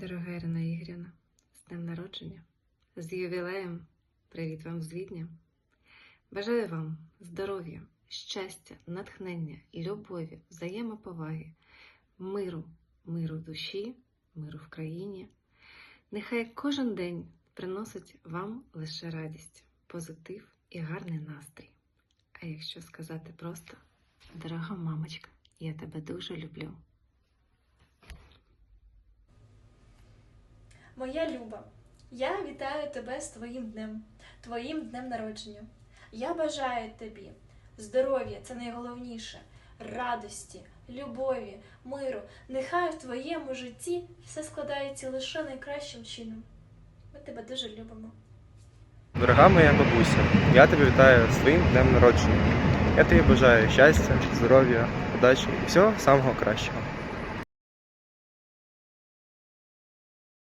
Дорога Ірина Ігорівна, з днем народження, з ювілеєм, привіт вам з Відня. Бажаю вам здоров'я, щастя, натхнення, любові, взаємоповаги, миру, миру душі, миру в країні. Нехай кожен день приносить вам лише радість, позитив і гарний настрій. А якщо сказати просто, дорога мамочка, я тебе дуже люблю. Моя Люба, я вітаю тебе з твоїм днем, твоїм днем народження. Я бажаю тобі здоров'я, це найголовніше, радості, любові, миру. Нехай в твоєму житті все складається лише найкращим чином. Ми тебе дуже любимо. Дорога моя бабуся, я тебе вітаю з твоїм днем народження. Я тобі бажаю щастя, здоров'я, удачі і всього самого кращого.